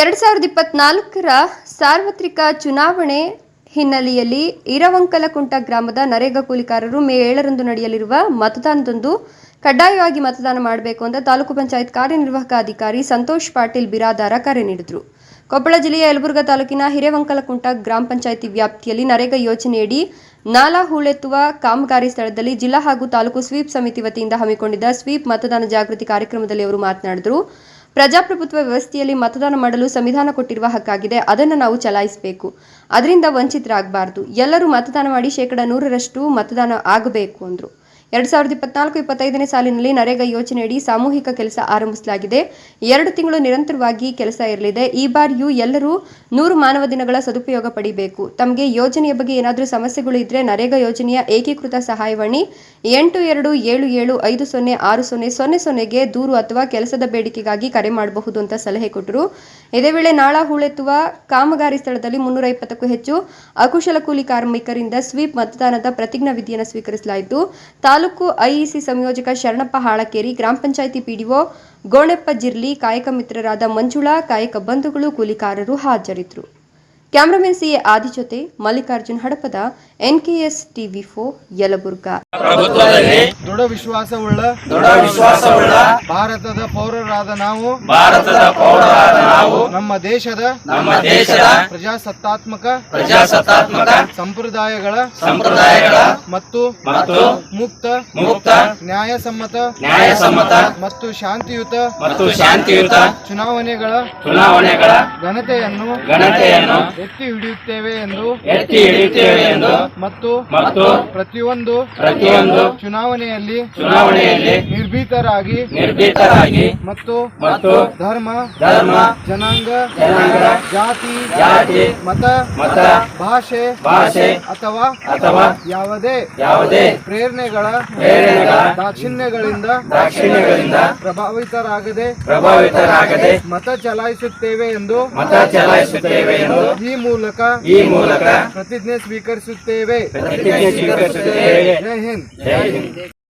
ಎರಡು ಸಾವಿರದ ಇಪ್ಪತ್ನಾಲ್ಕರ ಸಾರ್ವತ್ರಿಕ ಚುನಾವಣೆ ಹಿನ್ನೆಲೆಯಲ್ಲಿ ಇರವಂಕಲಕುಂಟ ಗ್ರಾಮದ ನರೇಗಾ ಕೂಲಿಕಾರರು ಮೇ ಏಳರಂದು ನಡೆಯಲಿರುವ ಮತದಾನದಂದು ಕಡ್ಡಾಯವಾಗಿ ಮತದಾನ ಮಾಡಬೇಕು ಅಂತ ತಾಲೂಕು ಪಂಚಾಯತ್ ಕಾರ್ಯನಿರ್ವಾಹಕ ಅಧಿಕಾರಿ ಸಂತೋಷ್ ಪಾಟೀಲ್ ಬಿರಾದಾರ ಕರೆ ನೀಡಿದರು. ಕೊಪ್ಪಳ ಜಿಲ್ಲೆಯ ಯಲಬುರ್ಗಾ ತಾಲೂಕಿನ ಹಿರೇವಂಕಲಕುಂಟ ಗ್ರಾಮ ಪಂಚಾಯಿತಿ ವ್ಯಾಪ್ತಿಯಲ್ಲಿ ನರೇಗಾ ಯೋಜನೆಯಡಿ ನಾಲಾ ಹೂಳೆತ್ತುವ ಕಾಮಗಾರಿ ಸ್ಥಳದಲ್ಲಿ ಜಿಲ್ಲಾ ಹಾಗೂ ತಾಲೂಕು ಸ್ವೀಪ್ ಸಮಿತಿ ವತಿಯಿಂದ ಹಮ್ಮಿಕೊಂಡಿದ್ದ ಸ್ವೀಪ್ ಮತದಾನ ಜಾಗೃತಿ ಕಾರ್ಯಕ್ರಮದಲ್ಲಿ ಅವರು ಮಾತನಾಡಿದರು. ಪ್ರಜಾಪ್ರಭುತ್ವ ವ್ಯವಸ್ಥೆಯಲ್ಲಿ ಮತದಾನ ಮಾಡಲು ಸಂವಿಧಾನ ಕೊಟ್ಟಿರುವ ಹಕ್ಕಾಗಿದೆ. ಅದನ್ನು ನಾವು ಚಲಾಯಿಸಬೇಕು. ಅದರಿಂದ ವಂಚಿತರಾಗಬಾರದು. ಎಲ್ಲರೂ ಮತದಾನ ಮಾಡಿ ಶೇಕಡ ನೂರರಷ್ಟು ಮತದಾನ ಆಗಬೇಕು ಅಂದರು. ಎರಡು ಸಾವಿರದ ಇಪ್ಪತ್ನಾಲ್ಕು, ಇಪ್ಪತ್ತೈದನೇ ಸಾಲಿನಲ್ಲಿ ನರೇಗಾ ಯೋಜನೆಯಡಿ ಸಾಮೂಹಿಕ ಕೆಲಸ ಆರಂಭಿಸಲಾಗಿದೆ. ಎರಡು ತಿಂಗಳು ನಿರಂತರವಾಗಿ ಕೆಲಸ ಇರಲಿದೆ. ಈ ಬಾರಿಯೂ ಎಲ್ಲರೂ ನೂರು ಮಾನವ ದಿನಗಳ ಸದುಪಯೋಗ ಪಡಿಬೇಕು. ತಮಗೆ ಯೋಜನೆಯ ಬಗ್ಗೆ ಏನಾದರೂ ಸಮಸ್ಯೆಗಳು ಇದ್ರೆ ನರೇಗಾ ಯೋಜನೆಯ ಏಕೀಕೃತ ಸಹಾಯವಾಣಿ ಎಂಟು ಎರಡು ಏಳು ಏಳು ಐದು ಸೊನ್ನೆ ಆರು ಸೊನ್ನೆ ಸೊನ್ನೆ ಸೊನ್ನೆಗೆ ದೂರು ಅಥವಾ ಕೆಲಸದ ಬೇಡಿಕೆಗಾಗಿ ಕರೆ ಮಾಡಬಹುದು ಅಂತ ಸಲಹೆ ಕೊಟ್ಟರು. ಇದೇ ವೇಳೆ ನಾಳ ಹೂಳೆತ್ತುವ ಕಾಮಗಾರಿ ಸ್ಥಳದಲ್ಲಿ ಮುನ್ನೂರ ಇಪ್ಪತ್ತಕ್ಕೂ ಹೆಚ್ಚು ಅಕುಶಲ ಕೂಲಿ ಕಾರ್ಮಿಕರಿಂದ ಸ್ವೀಪ್ ಮತದಾನದ ಪ್ರತಿಜ್ಞಾ ವಿಧಿಯನ್ನು ಸ್ವೀಕರಿಸಲಾಯಿತು. ತಾಲೂಕು ಐಇಸಿ ಸಂಯೋಜಕ ಶರಣಪ್ಪ ಹಾಳಕೇರಿ, ಗ್ರಾಮ ಪಂಚಾಯಿತಿ ಪಿಡಿಒ ಗೋಣೆಪ್ಪ ಜಿರ್ಲಿ, ಕಾಯಕ ಮಿತ್ರರಾದ ಮಂಜುಳಾ, ಕಾಯಕ ಬಂಧುಗಳು, ಕೂಲಿಕಾರರು ಹಾಜರಿದ್ದರು. ಕ್ಯಾಮರಾಮನ್ ಸಿಎ ಆದಿ ಜೊತೆ Mallikarjun Hadapada NKS TV for Yelburga. ದೃಢ ವಿಶ್ವಾಸವುಳ್ಳ ದೃಢ ವಿಶ್ವಾಸವುಳ್ಳ ಭಾರತದ ಪೌರರಾದ ನಾವು ಭಾರತದ ಪೌರರಾದ ನಾವು ನಮ್ಮ ದೇಶದ ನಮ್ಮ ದೇಶದ ಪ್ರಜಾಸತ್ತಾತ್ಮಕ ಪ್ರಜಾಸತ್ತಾತ್ಮಕ ಸಂಪ್ರದಾಯಗಳ ಸಂಪ್ರದಾಯಗಳ ಮತ್ತು ಮತ್ತು ಮುಕ್ತ ಮುಕ್ತ ನ್ಯಾಯಸಮ್ಮತ ನ್ಯಾಯಸಮ್ಮತ ಮತ್ತು ಶಾಂತಿಯುತ ಮತ್ತು ಶಾಂತಿಯುತ ಚುನಾವಣೆಗಳ ಚುನಾವಣೆಗಳ ಘನತೆಯನ್ನು ಘನತೆಯನ್ನು ಎತ್ತಿ ಹಿಡಿಯುತ್ತೇವೆ ಎಂದು ಎತ್ತಿ ಹಿಡಿಯುತ್ತೇವೆ ಎಂದು ಮತ್ತು ಮತ್ತು ಪ್ರತಿಯೊಂದು ಪ್ರತಿಯೊಂದು ಚುನಾವಣೆಯಲ್ಲಿ ಚುನಾವಣೆಯಲ್ಲಿ ನಿರ್ಭೀತರಾಗಿ ನಿರ್ಭೀತರಾಗಿ ಮತ್ತು ಮತ್ತು ಧರ್ಮ ಧರ್ಮ ಜನಾಂಗ ಜನಾಂಗ ಜಾತಿ ಜಾತಿ ಮತ ಮತ ಭಾಷೆ ಭಾಷೆ ಅಥವಾ ಅಥವಾ ಯಾವುದೇ ಯಾವುದೇ ಪ್ರೇರಣೆಗಳ ಪ್ರೇರಣೆಗಳ ದಾಕ್ಷಿಣ್ಯಗಳಿಂದ ದಾಕ್ಷಿಣ್ಯಗಳಿಂದ ಪ್ರಭಾವಿತರಾಗದೆ ಪ್ರಭಾವಿತರಾಗದೆ ಮತ ಚಲಾಯಿಸುತ್ತೇವೆ ಎಂದು ಮತ ಚಲಾಯಿಸುತ್ತೇವೆ ಎಂದು ಈ ಮೂಲಕ ಈ ಮೂಲಕ ಪ್ರತಿಜ್ಞೆ ಸ್ವೀಕರಿಸುತ್ತೇವೆ. ಪ್ರತಿಜ್ಞೆ ಸ್ವೀಕರಿಸುತ್ತೇವೆ. ಜೈ ಹಿಂದ್. ಜೈ ಹಿಂದ್.